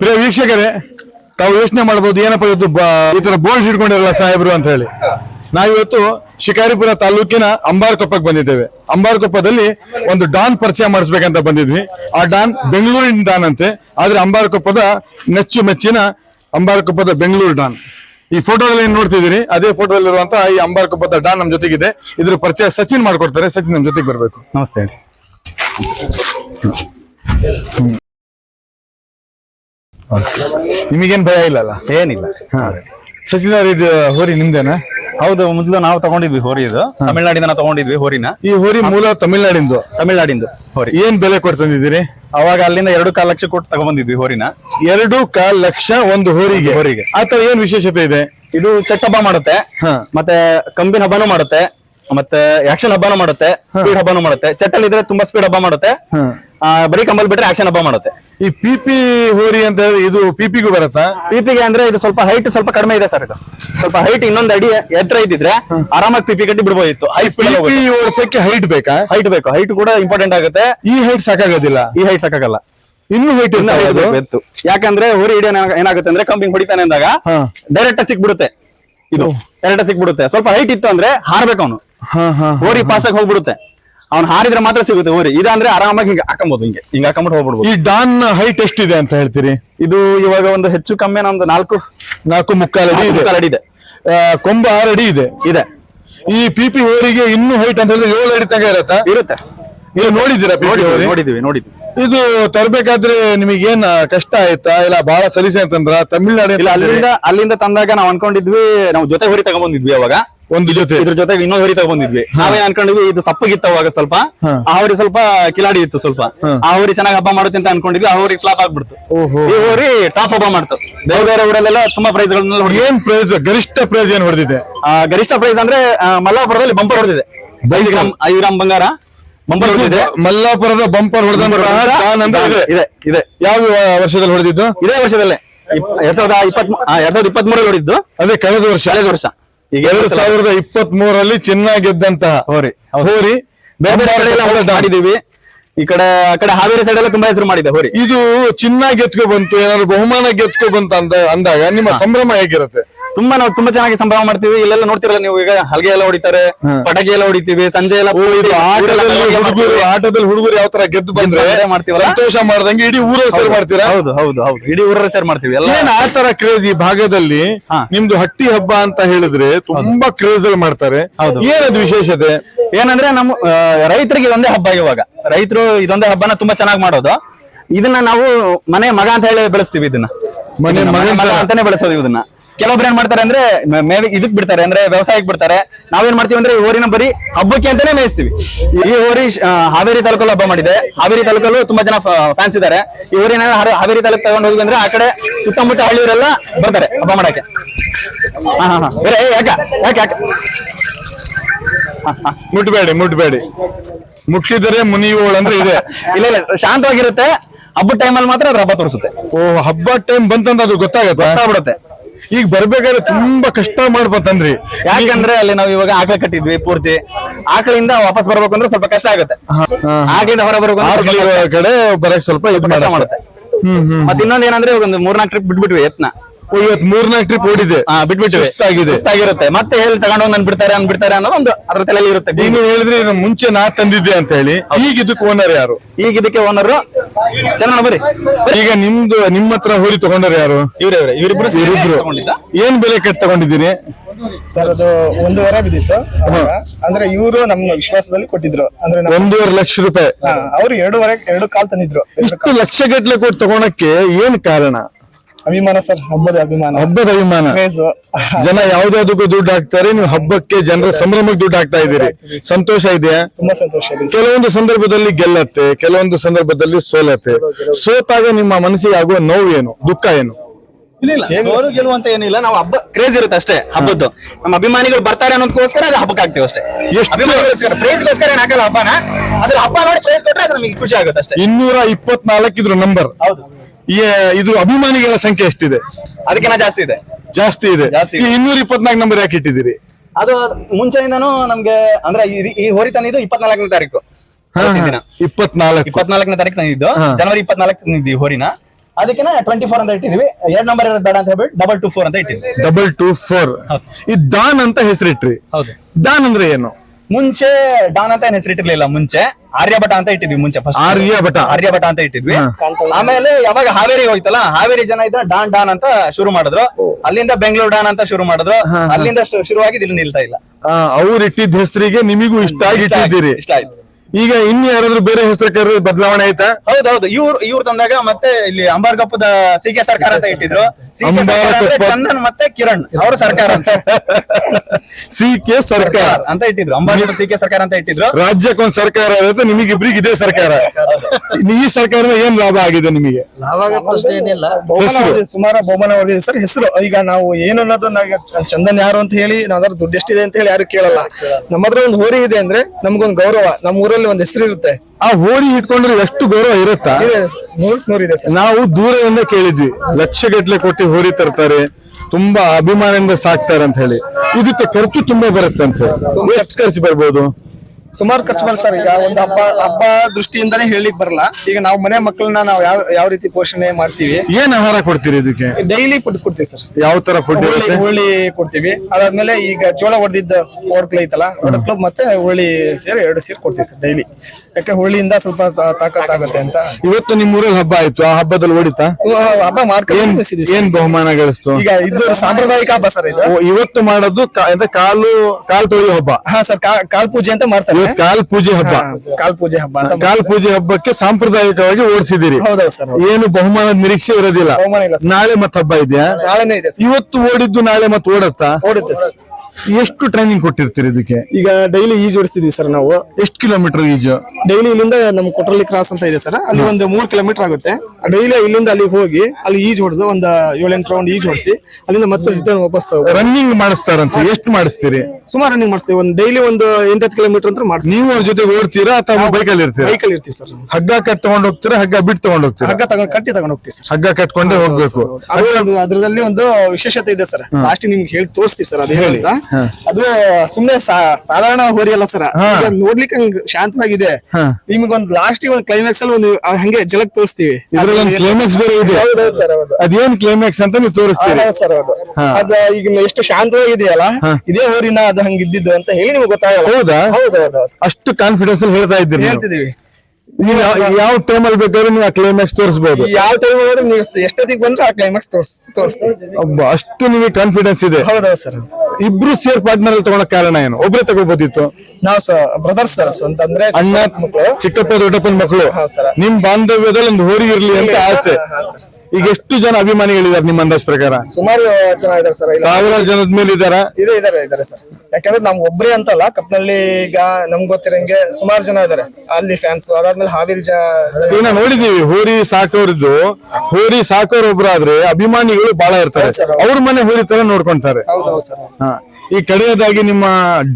ಪ್ರಿಯ ವೀಕ್ಷಕರೇ, ತಾವು ಯೋಚನೆ ಮಾಡಬಹುದು ಏನಪ್ಪ ಇವತ್ತು ಈ ತರ ಬೋರ್ಡ್ ಹಿಡ್ಕೊಂಡಿರಲ್ಲ ಸಾಹೇಬ್ರು ಅಂತ ಹೇಳಿ. ನಾವಿವತ್ತು ಶಿಕಾರಿಪುರ ತಾಲೂಕಿನ ಅಂಬಾರ್ಕೊಪ್ಪಕ್ಕೆ ಬಂದಿದ್ದೇವೆ. ಅಂಬಾರ್ಕೊಪ್ಪದಲ್ಲಿ ಒಂದು ಡಾನ್ ಪರಿಚಯ ಮಾಡಿಸ್ಬೇಕಂತ ಬಂದಿದ್ವಿ. ಆ ಡಾನ್ ಬೆಂಗಳೂರಿನ ಡಾನ್ ಅಂತೆ, ಆದ್ರೆ ಅಂಬಾರ್ಕೊಪ್ಪದ ನೆಚ್ಚು ಮೆಚ್ಚಿನ ಅಂಬಾರ್ಕೊಪ್ಪದ ಬೆಂಗಳೂರು ಡಾನ್. ಈ ಫೋಟೋದಲ್ಲಿ ಏನ್ ನೋಡ್ತಿದ್ದೀರಿ? ಅದೇ ಫೋಟೋದಲ್ಲಿರುವಂತಹ ಈ ಅಂಬಾರ್ಕೊಪ್ಪದ ಡಾನ್ ನಮ್ ಜೊತೆಗಿದೆ. ಇದ್ರ ಪರಿಚಯ ಸಚಿನ್ ಮಾಡ್ಕೊಡ್ತಾರೆ. ಸಚಿನ್ ನಮ್ ಜೊತೆಗೆ ಬರ್ಬೇಕು. ನಮಸ್ತೆ. ನಿಮಗೇನ್ ಭಯ ಇಲ್ಲಲ್ಲ? ಏನಿಲ್ಲ. ಹಾ. ಸಚಿನ್ ಅವ್ರ ಇದು ಹೋರಿ ನಿಮ್ದೇನ? ಹೌದು ಮೊದಲು ನಾವು ತಗೊಂಡಿದ್ವಿ ಹೋರಿ ಇದು. ತಮಿಳ್ನಾಡಿಂದ ನಾವು ತಗೊಂಡಿದ್ವಿ ಹೋರಿನ. ಈ ಹೋರಿ ಮೂಲ ತಮಿಳ್ನಾಡಿಂದು? ತಮಿಳ್ನಾಡಿಂದು ಹೋರಿ. ಏನ್ ಬೆಲೆ ಕೊಡ್ತಂದಿದ್ದೀರಿ ಅವಾಗ ಅಲ್ಲಿಂದ ಎರಡು ಕಾಲು ಲಕ್ಷ ಕೊಟ್ಟು ತಗೊಂಡ್ಬಂದಿದ್ವಿ ಹೋರಿನ. ಎರಡು ಕಾಲ್ ಲಕ್ಷ ಒಂದು ಹೋರಿಗೆ. ಹೋರಿಗೆ. ಆತರ ಏನ್ ವಿಶೇಷತೆ ಇದೆ? ಇದು ಚಟ್ಟಬ್ಬ ಹಬ್ಬ ಮಾಡುತ್ತೆ. ಮತ್ತೆ ಕಂಬಿನ ಹಬ್ಬನೂ ಮಾಡುತ್ತೆ. ಮತ್ತೆ ಆಕ್ಷನ್ ಹಬ್ಬನೂ ಮಾಡುತ್ತೆ ಸ್ಪೀಡ್ ಹಬ್ಬನೂ ಮಾಡುತ್ತೆ. ಚಟ್ಟಲ್ ಇದ್ರೆ ತುಂಬಾ ಸ್ಪೀಡ್ ಹಬ್ಬ ಮಾಡುತ್ತೆ. ಬರೀ ಕಂಬಲ್ ಬಿಟ್ರೆ ಆಕ್ಷನ್ ಹಬ್ಬ ಮಾಡುತ್ತೆ. ಈ ಪಿಪಿ ಹೋರಿ ಅಂತ ಹೇಳಿ ಇದು ಪಿಪಿಗೂ ಬರುತ್ತಾ? ಪಿಪಿಗೆ ಅಂದ್ರೆ ಇದು ಸ್ವಲ್ಪ ಹೈಟ್ ಸ್ವಲ್ಪ ಕಡಿಮೆ ಇದೆ ಸರ್ ಇದು. ಸ್ವಲ್ಪ ಹೈಟ್ ಇನ್ನೊಂದು ಅಡಿ ಎತ್ತರ ಇದ್ದಿದ್ರೆ ಆರಾಮಾಗಿ ಪಿಪಿ ಕಟ್ಟಿ ಬಿಡ್ಬೋದಿತ್ತು. ಹೈ ಸ್ಪೀಡ್ ಓಡಿಸಕ್ಕೆ ಹೈಟ್ ಬೇಕಾ? ಹೈಟ್ ಬೇಕು. ಹೈಟ್ ಕೂಡ ಇಂಪಾರ್ಟೆಂಟ್ ಆಗುತ್ತೆ. ಈ ಹೈಟ್ ಸಾಕಾಗೋದಿಲ್ಲ. ಈ ಹೈಟ್ ಸಾಕಾಗಲ್ಲ. ಇನ್ನು ಹೈಟ್ ಎತ್ತು. ಯಾಕಂದ್ರೆ ಹೋರಿ ಹಿಡಿಯೋ ಏನಾಗುತ್ತೆ ಅಂದ್ರೆ ಕಂಬಿಂಗ್ ಹೊಡಿತಾನೆ ಅಂದಾಗ. ಡೈರೆಕ್ಟ್ ಸಿಕ್ಬಿಡುತ್ತೆ. ಇದು ಡೈರೆಕ್ಟ್ ಸಿಕ್ಬಿಡುತ್ತೆ. ಸ್ವಲ್ಪ ಹೈಟ್ ಇತ್ತು ಅಂದ್ರೆ ಹಾರ್ಬೇಕು ಅವನು. ಹಾ ಹಾ ಹೋರಿ ಪಾಸ್ ಆಗಿ ಹೋಗ್ಬಿಡುತ್ತೆ. ಅವ್ನ್ ಹಾರಿದ್ರೆ ಮಾತ್ರ ಸಿಗುತ್ತೆ ಓರಿ. ಇದಂದ್ರೆ ಆರಾಮಾಗಿ ಹಿಂಗ ಹಾಕೊಂಬೋದು ಹಿಂಗೆ. ಹಿಂಗ ಹಾಕೊಂಬಿಟ್ಟು ಹೋಗ್ಬಿಡ್ಬೋದು. ಈ ಡಾನ್ ಹೈಟ್ ಎಷ್ಟಿದೆ ಅಂತ ಹೇಳ್ತೀರಿ? ಇದು ಇವಾಗ ಒಂದು ಹೆಚ್ಚು ಕಮ್ಮಿ ನಮ್ದು ನಾಲ್ಕು ನಾಲ್ಕು ಮುಕ್ಕಾಲು ಅಡಿ ಇದೆ. ಮುಕ್ಕಾಲು ಅಡಿ ಇದೆ. ಆ, ಕೊಂಬ ಆರು ಅಡಿ ಇದೆ. ಇದೆ. ಈ ಪಿಪಿ ಓರಿಗೆ ಇನ್ನು ಹೈಟ್ ಅಂತ ಹೇಳಿದ್ರೆ ಏಳು ಅಡಿ ತಂಗ ಇರತ್ತ? ಇರುತ್ತೆ. ನೀವು ನೋಡಿದ್ದೀರಾ ನೋಡಿ ನೋಡಿದ್ವಿ ನೋಡಿದ್ವಿ ನೋಡಿದ್ವಿ ಇದು ತರಬೇಕಾದ್ರೆ ನಿಮಗೇನ್ ಕಷ್ಟ ಆಯ್ತಾ? ಇಲ್ಲ ಬಹಳ ಸಲಿಸೆ ಅಂತಂದ್ರ ತಮಿಳ್ನಾಡು ಇಲ್ಲ ಅಲ್ಲಿಂದ ಅಲ್ಲಿಂದ ತಂದಾಗ ನಾವ್ ಅನ್ಕೊಂಡಿದ್ವಿ ನಾವು ಜೊತೆ ಹೋರಿ ತಗೊಂಡ್ಬಂದಿದ್ವಿ ಅವಾಗ. ಒಂದು ಜೊತೆ. ಇದ್ರ ಜೊತೆ ಇನ್ನೊಂದು ಹೋರಿ ಬಂದಿದ್ವಿ ನಾವೇ ಅನ್ಕೊಂಡಿದ್ವಿ ಇದು ಸಪ್ಪಗಿತ್ತು ಅವಾಗ ಸ್ವಲ್ಪ. ಆವರಿ ಆ ಹೋರಿ ಸ್ವಲ್ಪ ಕಿಲಾಡಿ ಇತ್ತು ಸ್ವಲ್ಪ. ಆ ಹೋರಿ ಚೆನ್ನಾಗಿ ಹಬ್ಬ ಮಾಡುತ್ತೆ ಅಂತ ಅನ್ಕೊಂಡಿದ್ವಿ ಆ ಹೋರಿ ಫ್ಲಾಪ್ ಆಗ್ಬಿಡ್ತು. ಈ ಹೋರಿ ಟಾಪ್ ಹಬ್ಬ ಮಾಡ್ತು. ಬೇರೆ ಬೇರೆ ಊರಲ್ಲೆಲ್ಲ ತುಂಬಾ ಪ್ರೈಸ್ ಗಳನ್ನ ಹೊಡೆದಿದೆ. ಏನ್ ಪ್ರೈಸ್ ಗರಿಷ್ಠ ಪ್ರೈಸ್ ಏನ್ ಹೊಡೆದಿದೆ? ಆ, ಗರಿಷ್ಠ ಪ್ರೈಸ್ ಅಂದ್ರೆ ಮಲ್ಲಾಪುರದಲ್ಲಿ ಬಂಪರ್ ಹೊಡೆದಿದೆ. ಐದು ಗ್ರಾಮ್ ಐದು ಗ್ರಾಮ್ ಬಂಗಾರ ಬಂಪರ್ ಹೊಡೆದಿದೆ. ಮಲ್ಲಾಪುರದ ಬಂಪರ್ ಹೊಡೆದ ಇದೆ? ಯಾವ ವರ್ಷದಲ್ಲಿ ಹೊಡೆದಿದ್ದು? ಇದೇ ವರ್ಷದಲ್ಲೇ. ಎರಡ್ ಸಾವಿರದ ಇಪ್ಪತ್ ಎರಡ್ ಸಾವಿರದ ಇಪ್ಪತ್ತ್ ಮೂರಲ್ಲಿ ಹೊಡಿದ್ದು ಅದೇ ಕಳೆದ ವರ್ಷ. ಕಳೆದ ವರ್ಷ. ಈಗ ಎರಡ್ ಸಾವಿರದ ಇಪ್ಪತ್ತ್ ಮೂರಲ್ಲಿ ಚಿನ್ನ ಗೆದ್ದಂತಹ ಹೋರಿ ಹೋರಿ ಬೇರೆ ಬೇರೆ ಕಡೆ ಬಂಗಾರದ ಈ ಕಡೆ ಆ ಕಡೆ ಹಾವೇರಿ ಸೈಡ್ ಎಲ್ಲ ತುಂಬಾ ಹೆಸರು ಮಾಡಿದೆ ಹೋರಿ. ಇದು ಚಿನ್ನ ಗೆದ್ಕೊ ಬಂತು ಏನಾದ್ರು ಬಹುಮಾನ ಗೆದ್ಕೊ ಬಂತ ಅಂದ ಅಂದಾಗ ನಿಮ್ಮ ಸಂಭ್ರಮ ಹೇಗಿರುತ್ತೆ? ತುಂಬಾ ನಾವು ತುಂಬಾ ಚೆನ್ನಾಗಿ ಸಂಭ್ರಮ ಮಾಡ್ತೀವಿ. ಇಲ್ಲೆಲ್ಲ ನೋಡ್ತಿರಲ್ಲ ನೀವು ಈಗ ಹಲ್ಗೆ ಎಲ್ಲ ಹೊಡಿತಾರೆ ಪಟಾಕಿ ಎಲ್ಲ ಹೊಡಿತೀವಿ ಸಂಜೆ ಎಲ್ಲ ಹುಡುಗರು ಆಟದಲ್ಲಿ ಹುಡುಗರು ಯಾವ ತರ ಗೆದ್ದು ಬಂದ್ರೆ? ಸಂತೋಷ ಮಾಡ್ದಂಗೆ ಇಡೀ ಊರ ಸೇರ್ ಮಾಡ್ತೀರಾ? ಹೌದು ಹೌದು ಹೌದು. ಇಡೀ ಊರ ಸೇರ್ ಮಾಡ್ತೀವಿ ಎಲ್ಲ. ಆ ತರ ಕ್ರೇಜ್ ಈ ಭಾಗದಲ್ಲಿ. ನಿಮ್ದು ಹಟ್ಟಿ ಹಬ್ಬ ಅಂತ ಹೇಳಿದ್ರೆ ತುಂಬಾ ಕ್ರೇಜ್ ಅಲ್ಲಿ ಮಾಡ್ತಾರೆ. ಏನದು ವಿಶೇಷತೆ? ಏನಂದ್ರೆ ನಮ್ಮ ರೈತರಿಗೆ ಒಂದೇ ಹಬ್ಬ ಇವಾಗ. ರೈತರು ಇದೊಂದೇ ಹಬ್ಬನ ತುಂಬಾ ಚೆನ್ನಾಗಿ ಮಾಡೋದು. ಇದನ್ನ ನಾವು ಮನೆ ಮಗ ಅಂತ ಹೇಳಿ ಬೆಳೆಸ್ತೀವಿ ಇದನ್ನ. ಮನೆ ಮಗ ಅಂತಾನೆ ಬೆಳೆಸೋದು ಇದನ್ನ. ಕೆಲವೊಬ್ರು ಏನ್ ಮಾಡ್ತಾರೆ ಅಂದ್ರೆ ಮೇವ್ ಇದಕ್ ಬಿಡ್ತಾರೆ ಅಂದ್ರೆ ವ್ಯವಸಾಯಕ್ಕೆ ಬಿಡ್ತಾರೆ. ನಾವೇನ್ ಮಾಡ್ತೀವಿ ಅಂದ್ರೆ ಈ ಊರಿನ ಬರೀ ಹಬ್ಬಕ್ಕೆ ಅಂತಾನೆ ಮೇಯಿಸ್ತೀವಿ. ಈ ಹೋರಿ ಹಾವೇರಿ ತಾಲೂಕಲ್ಲಿ ಹಬ್ಬ ಮಾಡಿದೆ. ಹಾವೇರಿ ತಾಲೂಕಲ್ಲೂ ತುಂಬಾ ಜನ ಫ್ಯಾನ್ಸ್ ಇದಾರೆ ಈ ಊರಿನ ಹಾವೇರಿ ತಾಲೂಕ್ ತಗೊಂಡ್ ಹೋಗಿ ಅಂದ್ರೆ ಆ ಕಡೆ ಸುತ್ತಮುತ್ತ ಹಳ್ಳಿಯವರೆಲ್ಲ ಬರ್ತಾರೆ ಹಬ್ಬ ಮಾಡಕ್ಕೆ. ಹಾ ಹಾ ಹಾ. ಬೇರೆ ಯಾಕ? ಯಾಕೆ ಯಾಕೆ? ಮುಟ್ಬೇಡಿ ಮುಟ್ಬೇಡಿ. ಮುಟ್ಟಿದರೆ ಮುನಿಯೋಳು ಅಂದ್ರೆ ಇದೆ. ಇಲ್ಲ ಇಲ್ಲ ಶಾಂತವಾಗಿರುತ್ತೆ. ಹಬ್ಬದ ಟೈಮಲ್ಲಿ ಮಾತ್ರ ಅದ್ರ ಹಬ್ಬ ತೋರಿಸುತ್ತೆ. ಓ ಹಬ್ಬ ಟೈಮ್ ಬಂತಂದ್ರೆ ಅದು ಗೊತ್ತಾಗುತ್ತೆ? ಗೊತ್ತಾಗ್ಬಿಡುತ್ತೆ. ಈಗ ಬರ್ಬೇಕಾದ್ರೆ ತುಂಬಾ ಕಷ್ಟ ಮಾಡ್ಬಂತಂದ್ರಿ ಯಾಕಂದ್ರೆ ಅಲ್ಲಿ ನಾವು ಇವಾಗ ಆಕಳ ಕಟ್ಟಿದ್ವಿ ಪೂರ್ತಿ. ಆಕಳಿಂದ ವಾಪಸ್ ಬರ್ಬೇಕು ಅಂದ್ರೆ ಸ್ವಲ್ಪ ಕಷ್ಟ ಆಗುತ್ತೆ. ಆಕಳಿಂದ ಹೊರ ಬರ್ಬೇಕು ಅಂದ್ರೆ ಸ್ವಲ್ಪ ಕಡೆ ಬರಕ್ ಸ್ವಲ್ಪ ಇದು ಕಷ್ಟ ಮಾಡುತ್ತೆ. ಮಾಡುತ್ತೆ. ಮತ್ತೆ ಇನ್ನೊಂದ್ ಏನಂದ್ರೆ ಇವಾಗ ಒಂದು ಮೂರ್ನಾಲ್ಕು ಟ್ರಿಪ್ ಬಿಟ್ಬಿಟ್ವಿ ಎತ್ನ ಓ, ಇವತ್ ಮೂರ್ನಾಲ್ಕು ಟ್ರಿಪ್ ಓಡಿದೆ. ಹಾ ಬಿಟ್ ಸುಸ್ತಾಗಿದೆ. ಸುಸ್ತಾಗಿರುತ್ತೆ. ಮತ್ತೆ ಎಲ್ಲಿ ತಗೊಂಡು ನನ್ ಬಿಡ್ತಾರೆ ಅನ್ ಬಿಡ್ತಾರೆ ಅನ್ನೋದು ಒಂದು ಅದ್ರ ತಲೆಯಲ್ಲಿ ಇರುತ್ತೆ. ನೀವು ಹೇಳಿದ್ರಿ ಇದು ಮುಂಚೆ ನಾ ತಂದಿದ್ದೆ ಅಂತ ಹೇಳಿ. ಈಗ ಇದಕ್ಕೆ ಓನರ್ ಯಾರು? ಈಗ ಇದಕ್ಕೆ ಓನರ್ ಚಂದ್ರಣ್ಣ ಬರ್ರಿ. ಈಗ ನಿಮ್ದು ನಿಮ್ಮ ಹತ್ರ ಹೋರಿ ತಗೊಂಡಾರ ಯಾರು? ಇವ್ರೆ ಇವ್ರೆ. ಇವರಿಬ್ರು ಇವರಿಬ್ರು. ತಗೊಂಡಿದ್ದ? ಏನ್ ಬೆಲೆ ಕಟ್ ತಗೊಂಡಿದ್ದೀನಿ ಸರ್ ಅದು ಒಂದೂವರೆ ಬಿದ್ದಿತ್ತು. ಅವಾಗ. ಅಂದ್ರೆ ಇವರು ನಮ್ಮ ವಿಶ್ವಾಸದಲ್ಲಿ ಕೊಟ್ಟಿದ್ರು. ಅಂದ್ರೆ ನಮ್ಮ- ಒಂದೂವರೆ ಲಕ್ಷ ರೂಪಾಯಿ. ಹಾ, ಅವ್ರು ಎರಡೂವರೆ ಎರಡು ಕಾಲ್ ತಂದಿದ್ರು. ಎರಡು ಇಷ್ಟು ಲಕ್ಷ ಗಟ್ಟಲೆ ಕೊಟ್ಟು ತಗೊಳಕ್ಕೆ ಏನ್ ಕಾರಣ? ಅಭಿಮಾನ ಸರ್ ಹಬ್ಬದ ಅಭಿಮಾನ. ಹಬ್ಬದ ಅಭಿಮಾನ. ಜನ ಯಾವ್ದಾದಕ್ಕೂ ದುಡ್ಡು ಹಾಕ್ತಾರೆ ನೀವು ಹಬ್ಬಕ್ಕೆ ಜನರ ಸಂಭ್ರಮಕ್ಕೆ ದುಡ್ಡು ಹಾಕ್ತಾ ಇದ್ದೀರಿ. ಸಂತೋಷ ಇದೆಯಾ? ತುಂಬಾ ಸಂತೋಷ ಇದೆ ಕೆಲವೊಂದು ಸಂದರ್ಭದಲ್ಲಿ ಗೆಲ್ಲತ್ತೆ ಕೆಲವೊಂದು ಸಂದರ್ಭದಲ್ಲಿ ಸೋಲತ್ತೆ. ಸೋತಾಗ ನಿಮ್ಮ ಮನಸ್ಸಿಗೆ ಆಗುವ ನೋವು ಏನು ದುಃಖ ಏನು? ಇಲ್ಲ ಇಲ್ಲ. ಸೋಲು ಗೆಲುವು ಅಂತ ಏನಿಲ್ಲ ನಾವು ಹಬ್ಬ ಕ್ರೇಜ್ ಇರುತ್ತೆ ಅಷ್ಟೇ ಹಬ್ಬದ್ದು. ನಮ್ಮ ಅಭಿಮಾನಿಗಳು ಬರ್ತಾರೆ ಅನ್ನೋದಕ್ಕೋಸ್ಕರ ಅದು ಹಬ್ಬಕ್ಕೆ ಆಗ್ತೀವಿ ಅಷ್ಟೇ. ಎಷ್ಟು- ಅಭಿಮಾನಿಗೋಸ್ಕರ ಪ್ರೈಸ್ಗೋಸ್ಕರ ಏನ್ ಹಾಕಲ್ಲ ಹಬ್ಬನ? ಅದ್ರ ಹಬ್ಬ ನೋಡಿ ಪ್ರೇಜ್ ಕೊಟ್ರೆ ಅದು ನಮಗೆ ಖುಷಿ ಆಗುತ್ತೆ ಅಷ್ಟೇ. ಇನ್ನೂರ ಇಪ್ಪತ್ನಾಲ್ಕು ಇದ್ರ ನಂಬರ್ ಹೌದು. ಇದು ಅಭಿಮಾನಿಗಳ ಸಂಖ್ಯೆ ಎಷ್ಟಿದೆ? ಅದಕ್ಕಿಂತ ಜಾಸ್ತಿ ಇದೆ. ಜಾಸ್ತಿ ಇದೆ. ಜಾಸ್ತಿ ಇದೆ. ಇನ್ನೂರ ಇಪ್ಪತ್ನಾಲ್ಕು ನಂಬರ್ ಯಾಕೆ ಇಟ್ಟಿದ್ದೀರಿ? ಅದು ಮುಂಚೆಯಿಂದನೂ ನಮ್ಗೆ ಅಂದ್ರೆ ಈ- ಈ ಹೋರಿ ತಂದಿದ್ದು ಇಪ್ಪತ್ನಾಲ್ಕನೇ ತಾರೀಕು. ಅವತ್ತಿನ ದಿನ. ಇಪ್ಪತ್ನಾಲ್ಕು. ಇಪ್ಪತ್ನಾಲ್ಕನೇ ತಾರೀಕು ತಂದಿದ್ದು. ಜನವರಿ ಇಪ್ಪತ್ನಾಲ್ಕು ತಂದಿದ್ದು ಈ ಹೋರಿನ. ಅದಕ್ಕೆ ಟ್ವೆಂಟಿ ಫೋರ್ ಅಂತ ಇಟ್ಟಿದ್ವಿ ಎರಡ್ ನಂಬರ್ ಇರೋದು ಬೇಡ ಅಂತ ಹೇಳ್ಬಿಟ್ಟು ಡಬಲ್ ಟು ಫೋರ್ ಅಂತ ಇಟ್ಟಿದ್ವಿ ಡಬಲ್ ಟು ಫೋರ್ ಈ ದಾನ್ ಅಂತ ಹೆಸರಿಟ್ರಿ. ಹೌದು. ದಾನ್ ಅಂದ್ರೆ ಏನು? ಮುಂಚೆ ಡಾನ್ ಅಂತ ಏನ್ ಹೆಸರಿಟ್ಟಿರ್ಲಿಲ್ಲ ಮುಂಚೆ ಆರ್ಯಭಟ ಅಂತ ಇಟ್ಟಿದ್ವಿ ಮುಂಚೆ ಫಸ್ಟ್ ಆರ್ಯಭಟ. ಆರ್ಯಭಟ ಅಂತ ಇಟ್ಟಿದ್ವಿ. ಆಮೇಲೆ ಯಾವಾಗ ಹಾವೇರಿ ಹೋಯ್ತಲ್ಲ ಹಾವೇರಿ ಜನ ಇದ್ರೆ ಡಾನ್ ಡಾನ್ ಅಂತ ಶುರು ಮಾಡಿದ್ರು. ಅಲ್ಲಿಂದ ಬೆಂಗಳೂರು ಡಾನ್ ಅಂತ ಶುರು ಮಾಡಿದ್ರು. ಅಲ್ಲಿಂದ ಶುರುವಾಗಿ ಇಲ್ಲಿ ನಿಲ್ತಾ ಇಲ್ಲ. ಅವ್ರು ಇಟ್ಟಿದ್ದ ಹೆಸರಿಗೆ ನಿಮಗೂ ಇಷ್ಟ ಆಗಿ ಇಟ್ಟಿದ್ದೀರಿ ಇಷ್ಟ ಆಯ್ತು. ಈಗ ಇನ್ನು ಯಾರಾದ್ರೂ ಬೇರೆ ಹೆಸರು ಕರೆದ್ರೆ ಬದಲಾವಣೆ ಆಯ್ತಾ? ಹೌದೌದು. ಇವ್ರು ಇವ್ರು ತಂದಾಗ ಮತ್ತೆ ಇಲ್ಲಿ ಅಂಬಾರ್ಗಪ್ಪದ ಸಿ ಕೆ ಸರ್ಕಾರ ಅಂತ ಇಟ್ಟಿದ್ರು. ಸಿ ಕೆ ಸರ್ಕಾರ ಅಂದ್ರೆ ಅಂಬಾರ್ಗಪ್ಪ. ಚಂದನ್ ಮತ್ತೆ ಕಿರಣ್. ಅವ್ರ ಸರ್ಕಾರ ಅಂತ. ಸಿ ಕೆ ಸರ್ಕಾರ. ಅಂತ ಇಟ್ಟಿದ್ರು. ಅಂಬಾರ್ಗಪ್ಪ ಸಿ ಕೆ ಸರ್ಕಾರ ಅಂತ ಇಟ್ಟಿದ್ರು. ರಾಜ್ಯಕ್ಕೊಂದ್ ಸರ್ಕಾರ ಇರುತ್ತೆ ನಿಮಗಿಬ್ರಿಗೆ ಇದೇ ಸರ್ಕಾರ. ಈ ಸರ್ಕಾರದ ಏನ್ ಲಾಭ ಆಗಿದೆ ನಿಮಗೆ? ಆವಾಗ ಪ್ರಶ್ನೆ ಏನಿಲ್ಲ. ಬಹುಮಾನ ಹೆಸ್ರು? ಹೊಡೆದಿದೆ, ಸುಮಾರು ಬಹುಮಾನ ಹೊಡೆದಿದೆ ಸರ್ ಹೆಸರು? ಈಗ ನಾವು ಏನು ಅನ್ನೋದು ಚಂದನ್ ಯಾರು ಅಂತ ಹೇಳಿ ನಾವ್ ದುಡ್ಡು ಎಷ್ಟಿದೆ ಅಂತ ಹೇಳಿ ಯಾರು ಕೇಳಲ್ಲ. ನಮ್ಮ ಹತ್ರ ಒಂದು ಹೋರಿ ಇದೆ ಅಂದ್ರೆ ನಮ್ಗೊಂದು ಗೌರವ. ನಮ್ಮ ಊರಲ್ಲಿ ಒಂದು ಹೆಸರು ಇರುತ್ತೆ. ಆ ಹೋರಿ ಇಟ್ಕೊಂಡ್ರೆ ಎಷ್ಟು ಗೌರವ ಇರುತ್ತಾ? ಇದೆ ನೂರಕ್ ಇದೆ ಸರ್. ನಾವು ದೂರದಿಂದ ಕೇಳಿದ್ವಿ. ಲಕ್ಷಗಟ್ಲೆ ಕೊಟ್ಟು ಹೋರಿ ತರ್ತಾರೆ. ತುಂಬಾ ಅಭಿಮಾನದಿಂದ ಸಾಕ್ತಾರೆ ಅಂತ ಹೇಳಿ. ಇದಕ್ಕೆ ಖರ್ಚು ತುಂಬಾ ಬರುತ್ತೆ ಅಂತ ಎಷ್ಟು ಖರ್ಚು ಬರ್ಬೋದು? ಸುಮಾರು ಖರ್ಚು ಸರ್. ಈಗ ಒಂದು ಹಬ್ಬ ಹಬ್ಬ ದೃಷ್ಟಿಯಿಂದಾನೆ ಹೇಳಿಕ್ ಬರಲ್ಲ. ಈಗ ನಾವು ಮನೆ ಮಕ್ಕಳನ್ನ ನಾವು ಯಾವ ಯಾವ ರೀತಿ ಪೋಷಣೆ ಮಾಡ್ತೀವಿ? ಏನ್ ಆಹಾರ ಕೊಡ್ತೀರಿ ಇದಕ್ಕೆ? ಡೈಲಿ ಫುಡ್ ಕೊಡ್ತೀವಿ ಸರ್. ಯಾವ ತರ ಫುಡ್ ಹುರುಳಿ ಕೊಡ್ತೀವಿ. ಅದಾದ್ಮೇಲೆ ಈಗ ಜೋಳ ಹೊಡೆದಿದ್ದ ಒಡಕ್ಲ ಐತಲ್ಲ ಒಡಕ್ಲು ಮತ್ತೆ ಹುರುಳಿ ಸೇರಿ ಎರಡು ಸೇರಿ ಕೊಡ್ತೀವಿ ಸರ್ ಡೈಲಿ ಯಾಕೆ ಹೋಳಿಯಿಂದ ಸ್ವಲ್ಪ ತಾಕತ್ತಾಗುತ್ತೆ ತಾಕತ್ ಆಗುತ್ತೆ ಅಂತ? ಇವತ್ತು ನಿಮ್ ಊರಲ್ಲಿ ಹಬ್ಬ ಆಯ್ತು ಆ ಹಬ್ಬದಲ್ಲಿ ಹೊಡಿತಾ? ಹಬ್ಬ ಏನ್ ಮಾಡ್ಕೊಂಡು ಏನ್ ಬಹುಮಾನ ಗಳಿಸ್ತು? ಈಗ ಇದು ಸಾಂಪ್ರದಾಯಿಕ ಹಬ್ಬ ಸರ್ ಇದು. ಇವತ್ತು ಮಾಡೋದು ಕಾಲು ಕಾಲ್ ತೊಳೆಯುವ ಹಬ್ಬ. ಹಾ ಸರ್ ಕಾಲ್ ಪೂಜೆ ಅಂತ ಮಾಡ್ತಾರೆ. ಕಾಲ್ ಪೂಜೆ ಹಬ್ಬ. ಕಾಲ್ ಪೂಜೆ ಹಬ್ಬ ಅಂತ ಕಾಲ್ ಪೂಜೆ ಹಬ್ಬಕ್ಕೆ ಸಾಂಪ್ರದಾಯಿಕವಾಗಿ ಓಡಿಸಿದಿರಿ ಹೌದೌದು ಸರ್. ಏನು ಬಹುಮಾನದ ನಿರೀಕ್ಷೆ ಇರೋದಿಲ್ಲ. ಬಹುಮಾನ ಇಲ್ಲ ನಾಳೆ ಮತ್ತೆ ಹಬ್ಬ ಇದೆಯಾ? ನಾಳೆನೇ ಇದೆ ಇವತ್ತು ಓಡಿದ್ದು ನಾಳೆ ಮತ್ತೆ ಓಡತ್ತಾ? ಓಡುತ್ತೆ ಸರ್. ಎಷ್ಟು ಟ್ರೈನಿಂಗ್ ಕೊಟ್ಟಿರ್ತೀರಿ ಇದಕ್ಕೆ? ಈಗ ಡೈಲಿ ಈಜು ಓಡಿಸ್ತಿದ್ವಿ ಸರ್ ನಾವು. ಎಷ್ಟು ಕಿಲೋಮೀಟರ್ ಈಜು? ಡೈಲಿ ಇಲ್ಲಿಂದ ನಮ್ ಕೊಟ್ರಳ್ಳಿ ಕ್ರಾಸ್ ಅಂತ ಇದೆ ಸರ್ ಅಲ್ಲಿ ಒಂದು ಮೂರ್ ಕಿಲೋಮೀಟರ್ ಆಗುತ್ತೆ. ಡೈಲಿ ಇಲ್ಲಿಂದ ಅಲ್ಲಿಗೆ ಹೋಗಿ ಅಲ್ಲಿ ಈಜು ಹೊಡೆದು ಒಂದು ಏಳೆಂಟು ರೌಂಡ್ ಈಜು ಹೊಡಿಸಿ ಅಲ್ಲಿಂದ ಮತ್ತೆ ರಿಟರ್ನ್ ವಾಪಸ್ ತಗೋ ರನ್ನಿಂಗ್ ಮಾಡಿಸ್ತಾರಂತ ಎಷ್ಟು ಮಾಡಿಸ್ತೀರಿ? ಸುಮಾರು ರನ್ನಿಂಗ್ ಮಾಡಿಸ್ತೀವಿ. ಒಂದು ಡೈಲಿ ಒಂದು ಎಂಟತ್ತು ಕಿಲೋಮೀಟರ್ ಅಂತ ಮಾಡಿಸ್ತೀವಿ. ನೀವು ಅವ್ರ ಜೊತೆ ಓಡ್ತೀರಾ ಅಥವಾ ಬೈಕಲ್ಲಿ ಇರ್ತೀರಾ? ಬೈಕಲ್ಲಿ ಇರ್ತೀವಿ ಸರ್ ಹಗ್ಗ ಕಟ್ ತಗೊಂಡ್ ಹೋಗ್ತೀರಾ ಹಗ್ಗ ಬಿಟ್ಟು ತಗೊಂಡ್ ಹೋಗ್ತೀರಾ? ಹಗ್ಗ ತಗೊಂಡ್ ಕಟ್ಟಿ ತಗೊಂಡ್ ಹೋಗ್ತೀವಿ ಸರ್ ಹಗ್ಗ ಕಟ್ಕೊಂಡೇ ಹೋಗ್ಬೇಕು. ಅದರಲ್ಲಿ ಅದ್ರದಲ್ಲಿ ಒಂದು ವಿಶೇಷತೆ ಇದೆ ಸರ್ ಲಾಸ್ಟ್ ನಿಮ್ಗೆ ಹೇಳಿ ತೋರಿಸ್ತೀವಿ ಸರ್ ಅದು ಹೇಳಿ. ಅದು ಸುಮ್ನೆ ಸಾಧಾರಣ ಹೋರಿ ಅಲ್ಲ ಸರ್. ನೋಡ್ಲಿಕ್ಕೆ ಹಂಗ್ ಶಾಂತವಾಗಿದೆ. ನಿಮ್ಗೆ ಒಂದ್ ಲಾಸ್ಟ್ ಒಂದ್ ಕ್ಲೈಮ್ಯಾಕ್ಸ್ ಅಲ್ಲಿ ಒಂದು ಹಂಗೆ ಜಲಕ್ ತೋರಿಸ್ತೀವಿ. ಇದ್ರಲ್ಲಿ ಒಂದು ಕ್ಲೈಮ್ಯಾಕ್ಸ್ ಬೇರೆ ಇದೆ. ಹೌದೌದು ಸರ್ ಹೌದು. ಅದೇನ್ ಕ್ಲೈಮ್ಯಾಕ್ಸ್ ಅಂತ ನೀವು ತೋರಿಸ್ತೀರಿ? ಹೌದು ಸರ್ ಹೌದು. ಅದ ಈಗ ಎಷ್ಟು ಶಾಂತವಾಗಿದೆಯಲ್ಲ ಇದೇ ಹೋರಿನ ಅದು ಹಂಗಿದ್ದಿದ್ದು ಅಂತ ಹೇಳಿ ನಿಮ್ಗೆ ಗೊತ್ತಾಗಲ್ಲ. ಹೌದಾ? ಹೌದೌದು ಅಷ್ಟು ಕಾನ್ಫಿಡೆನ್ಸ್ ಅಲ್ಲಿ ಹೇಳ್ತಾ ಇದ್ದೀವಿ ಹೇಳ್ತಿದೀವಿ ನೀವು ಯಾವ- ಟೈಮ್ ಅಲ್ಲಿ ಬೇಕಾದ್ರೂ ನೀವು ಆ ಕ್ಲೈಮ್ಯಾಕ್ಸ್ ತೋರಿಸಬಹುದು ಯಾವ ಟೈಮ್ ಹೋದ್ರೆ ನೀವು ಎಷ್ಟೊತ್ತಿಗೆ ಬಂದ್ರೆ ಆ ಕ್ಲೈಮ್ಯಾಕ್ಸ್ ತೋರ್ಸ್ ತೋರಿಸ್ತೀವಿ. ಅಷ್ಟು ನಿಮಗೆ ಕಾನ್ಫಿಡೆನ್ಸ್ ಇದೆ. ಹೌದೌದು ಸರ್ ಇಬ್ರು ಸೇರ್ ಪಾರ್ಟ್ನರ್ ಅಲ್ಲಿ ತಗೊಳಕ್ ಕಾರಣ ಏನು? ಒಬ್ರೇ ತಗೋಬೋದಿತ್ತು? ನಾವು ಬ್ರದರ್ಸ್ ಸರ್ ಸ್ವಂತ ಅಂದ್ರೆ ಅಣ್ಣ ಮಕ್ಕಳು. ಚಿಕ್ಕಪ್ಪ ದೊಡ್ಡಪ್ಪನ ಮಕ್ಕಳು. ಹೌದು ಸರ್. ನಿಮ್ ಬಾಂಧವ್ಯದಲ್ಲಿ ಒಂದು ಹೋರಿ ಇರ್ಲಿ ಅಂತ ಆಸೆ. ಈಗ ಎಷ್ಟು ಜನ ಅಭಿಮಾನಿಗಳಿದ್ದಾರೆ ನಿಮ್ಮ ಅಂದಾಜ್ ಪ್ರಕಾರ? ಸುಮಾರು ಜನ ಇದಾರೆ ಸರ್. ಇಲ್ಲಿ. ಸಾವಿರ ಜನದ ಮೇಲೆ ಇದಾರ ಇದೆ ಇದಾರೆ ಇದಾರೆ ಸರ್. ಯಾಕಂದ್ರೆ ನಮ್ ಒಬ್ರೇ ಅಂತಲ್ಲ ಕಪ್ನಲ್ಲಿ ಈಗ ನಮ್ಗೆ ಗೊತ್ತಿರಂಗೆ ಸುಮಾರು ಜನ ಇದಾರೆ ಅಲ್ಲಿ ಫ್ಯಾನ್ಸ್ ಅದಾದ್ಮೇಲೆ ಹಾವೇರಿ ಜ ಈಗ ನಾವು ನೋಡಿದೀವಿ ಹೋರಿ ಸಾಕೋರಿದ್ದು ಹೋರಿ ಸಾಕೋರ್ ಒಬ್ರಾದ್ರೆ ಅಭಿಮಾನಿಗಳು ಬಹಳ ಇರ್ತಾರೆ. ಅವ್ರ ಮನೆ ಹೋರಿ ತರ ನೋಡ್ಕೊಂತಾರೆ. ಹೌದೌದು ಸರ್. ಹಾ. ಈ ಕಡೆಯದಾಗಿ ನಿಮ್ಮ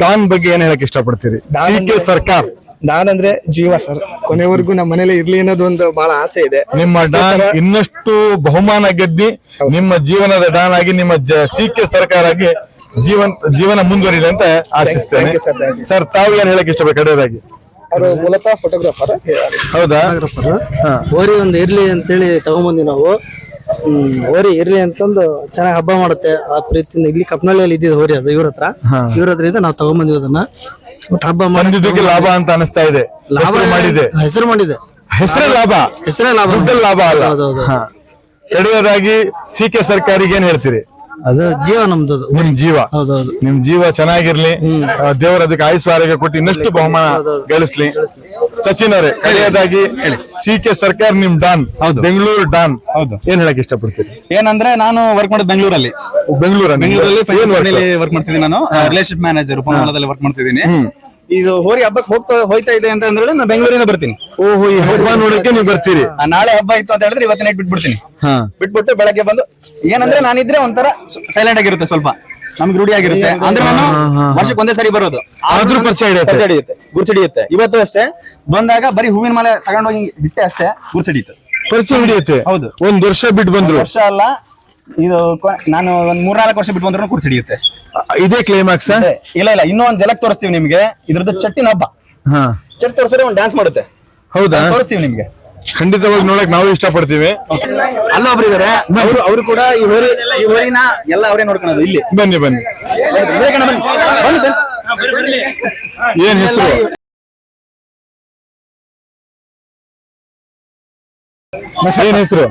ಡಾನ್ ಬಗ್ಗೆ ಏನ್ ಹೇಳಕ್ ಇಷ್ಟಪಡ್ತೀರಿ? ಸಿ ಕೆ ಸರ್ಕಾರ್. ನಾನಂದ್ರೆ ಜೀವ ಸರ್. ಕೊನೆವರೆಗೂ ನಮ್ಮ ಮನೇಲಿ ಇರ್ಲಿ ಅನ್ನೋದು ಒಂದು ಬಹಳ ಆಸೆ ಇದೆ. ನಿಮ್ಮ ಡಾನ್ ಇನ್ನಷ್ಟು ಬಹುಮಾನ ಗೆದ್ದಿ ನಿಮ್ಮ ಜೀವನದ ಡಾನ್ ಆಗಿ ನಿಮ್ಮ ಸಿ ಕೆ ಸರ್ಕಾರ ಆಗಿ ಜೀವನ್ ಜೀವನ ಮುಂದುವರಿದೆ ಅಂತ ಆಶಿಸ್ತೇನೆ. sir. Thank ಸರ್ ತಾವು ಏನ್ ಹೇಳಕ್ ಇಷ್ಟಬೇಕು ಕಡೆಯದಾಗಿ. ಅವರು ಮೂಲತಃ ಫೋಟೋಗ್ರಾಫರ್ ಹೌದಾ? ಹೋರಿ ಒಂದು ಇರ್ಲಿ ಅಂತೇಳಿ ತಗೊಂಬಂದ್ವಿ ನಾವು. ಹ್ಮ್ ಹೋರಿ ಇರ್ಲಿ ಅಂತಂದು ಚೆನ್ನಾಗಿ ಹಬ್ಬ ಮಾಡುತ್ತೆ. ಆ ಪ್ರೀತಿ ಇಲ್ಲಿ ಕಪ್ನಳ್ಳಿಯಲ್ಲಿ ಇದ್ದಿದ್ದು ಹೋರಿ ಅದು ಇವ್ರ ಹತ್ರ. ಇವ್ರ ಹತ್ರ ನಾವು ತಗೊಂಬಂದ್ವಿ ಅದನ್ನ. ಹಬ್ಬ ಬಂದಿದ್ದಕ್ಕೆ ಲಾಭ ಅಂತ ಅನಿಸ್ತಾ ಇದೆ. ಲಾಭ ಮಾಡಿದೆ. ಹೆಸರು ಮಾಡಿದೆ. ಹೆಸರೇ ಲಾಭ. ಹೆಸರೇ ಲಾಭ. ದುಡ್ಡಲ್ಲಿ ಲಾಭ ಅಲ್ಲ. ಕಡೆಯದಾಗಿ ಸಿ ಕೆ ಸರ್ಕಾರಿಗೆ ಏನ್ ಹೇಳ್ತೀರಿ? ಅದು ಜೀವ ನಮ್ದು ಅದು. ನಿಮ್ ಜೀವ. ಹೌದೌದು ನಿಮ್ ಜೀವ ಚೆನ್ನಾಗಿರ್ಲಿ. ಆ, ದೇವರ ಅದಕ್ಕೆ ಆಯುಸ್ ಆರೋಗ್ಯ ಕೊಟ್ಟು ಇನ್ನಷ್ಟು ಬಹುಮಾನ ಗಳಿಸ್ಲಿ. ಸಚಿನ್ ಅವರೇ ಕಡೆಯದಾಗಿ ಸಿ ಕೆ ಸರ್ಕಾರ ನಿಮ್ ಡಾನ್. ಬೆಂಗಳೂರು ಡಾನ್. ಹೌದು. ಏನ್ ಹೇಳಕ್ ಇಷ್ಟಪಡ್ತೀರಿ? ಏನಂದ್ರೆ ನಾನು ವರ್ಕ್ ಮಾಡೋದು ಬೆಂಗಳೂರಲ್ಲಿ. ಬೆಂಗಳೂರ ಬೆಂಗಳೂರಲ್ಲಿ ವರ್ಕ್ ಮಾಡ್ತಿದ್ದೀನಿ ನಾನು. ರಿಲೇಶನ್ ಮ್ಯಾನೇಜರ್ ಉಪಮಂಡಲದಲ್ಲಿ ವರ್ಕ್ ಮಾಡ್ತಿದ್ದೀನಿ. ಇದು ಹೋರಿ ಹಬ್ಬಕ್ಕೆ ಹೋಗ್ತಾ ಹೋಯ್ತಾ ಇದೆ ಅಂತ ಅಂದ್ರೆ ನಾನು ಬೆಂಗಳೂರಿಂದ ಬರ್ತೀನಿ. ಓಹೋ ಈ ಹಬ್ಬ ನೋಡಕ್ಕೆ ನೀವು ಬರ್ತೀರಿ. ಆ, ನಾಳೆ ಹಬ್ಬ ಇತ್ತು ಅಂತ ಹೇಳಿದ್ರೆ ಇವತ್ತು ನೈಟ್ ಬಿಟ್ಬಿಡ್ತೀನಿ. ಹಾ. ಬಿಟ್ಬಿಟ್ಟು ಬೆಳಗ್ಗೆ ಬಂದು ಏನಂದ್ರೆ ನಾನಿದ್ರೆ ಒಂಥರ ಸೈಲೆಂಟ್ ಆಗಿರುತ್ತೆ ಸ್ವಲ್ಪ. ನಮ್ಗೆ ರೂಢಿ ಆಗಿರುತ್ತೆ. ಅಂದ್ರೆ ನಾನು ವರ್ಷಕ್ಕೆ ಒಂದೇ ಸರಿ ಬರೋದು. ಆದ್ರೂ ಪರಿಚಯ ಹಿಡಿಯುತ್ತೆ. ಹಿಡಿಯುತ್ತೆ ಗುರ್ಸಿಡಿಯುತ್ತೆ ಇವತ್ತು ಅಷ್ಟೇ ಬಂದಾಗ ಬರೀ ಹೂವಿನ ಮಾಲೆ ತಗೊಂಡೋಗಿ ಹೋಗಿ ಬಿಟ್ಟೆ ಅಷ್ಟೇ ಗುರ್ಸಿಡಿಯುತ್ತೆ ಪರಿಚಯ ಹಿಡಿಯುತ್ತೆ. ಹೌದು. ಒಂದ್ ವರ್ಷ ಬಿಟ್ಟು ಬಂದ್ರು. ವರ್ಷ ಅಲ್ಲ ಇದು ಕೊ- ನಾನು ಒಂದ್ ಮೂರ್ನಾಲ್ಕು ವರ್ಷ ಬಿಟ್ಟು ಬಂದ್ರು ಹಿಡಿಯುತ್ತೆ ಇದೇ ಕ್ಲೈಮ್ಯಾಕ್ಸ್ ಇಲ್ಲ ಇಲ್ಲ ಇನ್ನೂ ಒಂದ್ ಜಲಕ್ ತೋರಿಸ್ತೀವಿ ನಿಮ್ಗೆ ಇದ್ರದ್ದು ಚಟ್ಟಿನ ಹಬ್ಬ ಹಾ ಚಟ್ ತೋರಿಸಿದ್ರೆ ಒಂದ್ ಡ್ಯಾನ್ಸ್ ಮಾಡುತ್ತೆ ಹೌದಾ ತೋರಿಸ್ತೀವಿ ನಿಮ್ಗೆ ಖಂಡಿತವಾಗಿ ನೋಡಕ್ ನಾವು ಇಷ್ಟಪಡ್ತೀವಿ ಅಲ್ಲೊಬ್ರು ಇದಾರೆ ಅವರು ಅವರು ಕೂಡ ಈ ಊರಿ ಈ ಊರಿನ ಎಲ್ಲ ಅವರೇ ನೋಡ್ಕೊಳೋದು ಇಲ್ಲಿ ಬನ್ನಿ ಬನ್ನಿ ಬನ್ನಿ ಬನ್ನಿ. ಏನ್ ಹೆಸರು ಏನ್ ಹೆಸರು?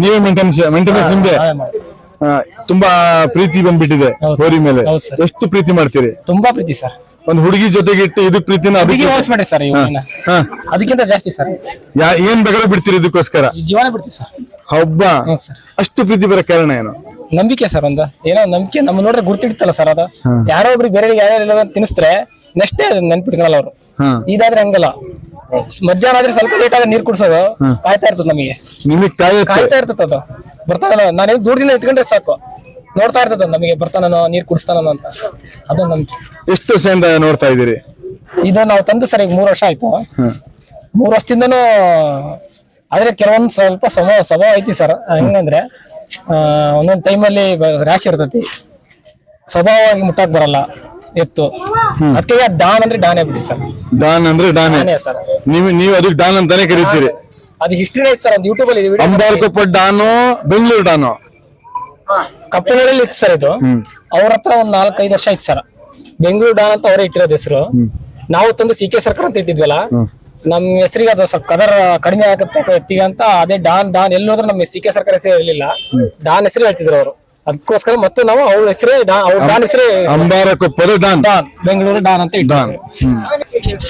ನೀವೇ ಮೇಂಟೆನೆನ್ಸ್ ಮೇಂಟೆನೆನ್ಸ್ ನಿಮ್ದೆ? ಆ, ತುಂಬಾ ಪ್ರೀತಿ ಬಂದ್ಬಿಟ್ಟಿದೆ ಹೋರಿ ಮೇಲೆ. ಹೌದು. ಎಷ್ಟು ಪ್ರೀತಿ ಮಾಡ್ತೀರಿ? ತುಂಬಾ ಪ್ರೀತಿ ಸರ್. ಒಂದ್ ಹುಡುಗಿ ಜೊತೆಗೆ ಇಟ್ಟು ಇದು ಪ್ರೀತಿನ ಅದಕ್ಕೆ ಮಾಡಿ ಸರ್ ಇವನ್ನ ಹಾ. ಅದಕ್ಕಿಂತ ಜಾಸ್ತಿ ಸರ್. ಯಾ- ಏನ್ ಬೇಕಾದ್ರೂ ಬಿಡ್ತೀರಿ ಇದಕ್ಕೋಸ್ಕರ? ಜೀವನ ಬಿಡ್ತೀವಿ ಸರ್. ಹಬ್ಬ. ಹ್ಞೂ ಸರ್. ಅಷ್ಟು ಪ್ರೀತಿ ಬರೋ ಕಾರಣ ಏನು? ನಂಬಿಕೆ ಸರ್ ಒಂದು. ಏನೋ ನಂಬಿಕೆ ನಮ್ಮ ನೋಡ್ರೆ ಗುರ್ತಿಡ್ತಲ್ಲ ಸರ್ ಅದು. ಯಾರೋ ಒಬ್ರಿಗೆ ಬೇರೆ ಯಾರ್ಯಾರು ತಿನ್ನಿಸ್ತಾರೆ ನೆಕ್ಸ್ಟ್ ನೆನ್ಪಿಟ್ಕೊಳಲ್ಲ ಅವರು. ಹಾ. ಇದಾದ್ರೆ ಹಂಗಲ್ಲ. ಮಧ್ಯಾಹ್ನ ಆದ್ರೆ ಸ್ವಲ್ಪ ಲೇಟ್ ಆಗಿ ನೀರ್ ಕುಡ್ಸೋದು. ಕಾಯ್ತಾ ಇರ್ತದ ನಮಗೆ. ನಿಮಗ್ ಕಾಯ್ತಾ ಇರ್ತದ ಅದು. ಬರ್ತಾನೋ ನಾನು. ದೂರದಿಂದ ಇಟ್ಕೊಂಡ್ರೆ ಸಾಕು. ನೋಡ್ತಾ ಇರ್ತದ ನಮಗೆ ಬರ್ತಾನೋ ನೀರ್ ಕುಡಿಸ್ತಾನೋ ಅಂತ. ಅದೊಂದು ನಂಬಿಕೆ. ಎಷ್ಟು ವರ್ಷದಿಂದ ನೋಡ್ತಾ ಇದೀರಿ ಇದು ನಾವು ತಂದು ಸರ್ ಈಗ ಮೂರ್ ವರ್ಷ ಆಯ್ತು. ಮೂರ್ ವರ್ಷದಿಂದನೂ ಆದ್ರೆ ಕೆಲವೊಂದ್ ಸ್ವಲ್ಪ ಸ್ವಭಾವ ಸ್ವಭಾವ ಐತಿ ಸರ್. ಹೆಂಗಂದ್ರೆ ಆ, ಒಂದೊಂದ್ ಟೈಮಲ್ಲಿ ರಾಶಿ ಇರ್ತತಿ. ಸ್ವಭಾವವಾಗಿ ಮುಟ್ಟಕ್ ಬರಲ್ಲ. ಎತ್ತು. ಅದಕ್ಕೆ ಡಾನ್ ಅಂದ್ರೆ ಡಾನೇ ಬಿಡಿ ಸರ್. ಡಾನ್ ಅಂದ್ರೆ ಡಾನೆ. ಡಾನೇ ಸರ್. ನೀವು ನೀವು ಅದಕ್ಕೆ ಡಾನ್ ಅಂತಾನೆ ಕರಿತೀರಿ. ಅದು ಹಿಸ್ಟ್ರಿ ಐತೆ ಸರ್ ಒಂದು ಯೂಟ್ಯೂಬ್ ಅಲ್ಲಿ ವಿಡಿಯೋ ಅಂಬಾರ್ಕೊಪ್ಪ ಡಾನು ಬೆಂಗಳೂರು ಡಾನು? ಕಪ್ಪನಲ್ಲಿ ಇತ್ತು ಸರ್ ಇದು. ಅವ್ರ ಹತ್ರ ಒಂದ್ ನಾಲ್ಕೈದು ವರ್ಷ ಆಯ್ತು ಸರ್. ಬೆಂಗಳೂರು ಡಾನ್ ಅಂತ ಅವರೇ ಇಟ್ಟಿರೋದು ಹೆಸರು. ನಾವು ತಂದು ಸಿ ಕೆ ಸರ್ಕಾರ ಅಂತ ಇಟ್ಟಿದ್ವಲ್ಲ ನಮ್ ಹೆಸರಿಗೆ ಅದು ಸ್ವಲ್ಪ ಕದರ್ ಕಡಿಮೆ ಆಗುತ್ತೆ ಎತ್ತಿಗೆ ಅಂತ ಅದೇ ಡಾನ್ ಡಾನ್ ಎಲ್ಲಿ ಹೋದ್ರೆ ನಮ್ಮ ಸಿ ಕೆ ಸರ್ಕಾರ ಹೆಸರು ಇರಲಿಲ್ಲ. ಡಾನ್ ಹೆಸರು ಹೇಳ್ತಿದ್ರು ಅವರು. ಅದಕ್ಕೋಸ್ಕರ ಮತ್ತೆ ನಾವು ಅವ್ರ ಹೆಸರೇ ಡಾನ್ ಅವ್ರ ಡಾನ್ ಹೆಸರೇ ಅಂಬಾರಕೊಪ್ಪದ ಡಾನ್. ಡಾನ್ ಬೆಂಗಳೂರು ಡಾನ್ ಅಂತ ಡಾನ್.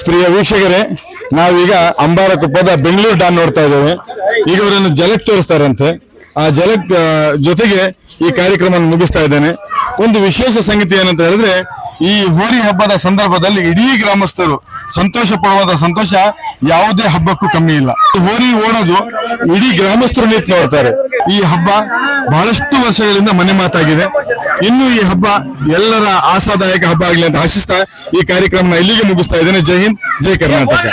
ಪ್ರಿಯ ವೀಕ್ಷಕರೇ ನಾವೀಗ ಅಂಬಾರಕೊಪ್ಪದ ಬೆಂಗಳೂರು ಡಾನ್ ನೋಡ್ತಾ ಇದ್ದೇವೆ. ಈಗ ಅವರನ್ನು ಜಲಕ್ ತೋರಿಸ್ತಾರಂತೆ ಆ ಜಲಕ್ ಜೊತೆಗೆ ಈ ಕಾರ್ಯಕ್ರಮ ಮುಗಿಸ್ತಾ ಇದ್ದೇನೆ. ಒಂದು ವಿಶೇಷ ಸಂಗತಿ ಏನಂತ ಹೇಳಿದ್ರೆ, ಈ ಹೋರಿ ಹಬ್ಬದ ಸಂದರ್ಭದಲ್ಲಿ ಇಡೀ ಗ್ರಾಮಸ್ಥರು ಸಂತೋಷ ಪಡುವಂತ ಸಂತೋಷ ಯಾವುದೇ ಹಬ್ಬಕ್ಕೂ ಕಮ್ಮಿ ಇಲ್ಲ. ಹೋರಿ ಓಡೋದು ಇಡೀ ಗ್ರಾಮಸ್ಥರು ನಿಂತು ನೋಡ್ತಾರೆ. ಈ ಹಬ್ಬ ಬಹಳಷ್ಟು ವರ್ಷಗಳಿಂದ ಮನೆ ಮಾತಾಗಿದೆ. ಇನ್ನು ಈ ಹಬ್ಬ ಎಲ್ಲರ ಆಶಾದಾಯಕ ಹಬ್ಬ ಆಗಲಿ ಅಂತ ಆಶಿಸ್ತಾ ಈ ಕಾರ್ಯಕ್ರಮ ಇಲ್ಲಿಗೆ ಮುಗಿಸ್ತಾ ಇದ್ದೇನೆ. ಜೈ ಹಿಂದ್, ಜೈ ಕರ್ನಾಟಕ.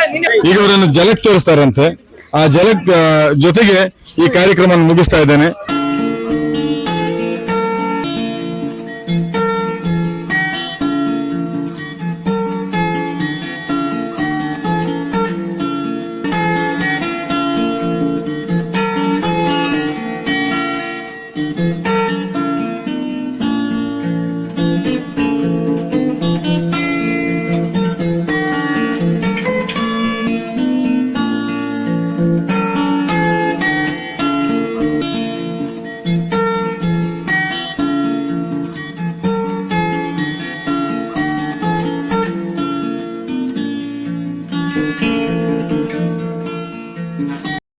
ಈಗ ಅವರನ್ನು ಜಲಕ್ ತೋರಿಸ್ತಾರಂತೆ ಆ ಜಲಕ್ ಜೊತೆಗೆ ಈ ಕಾರ್ಯಕ್ರಮ ಮುಗಿಸ್ತಾ ಇದ್ದೇನೆ.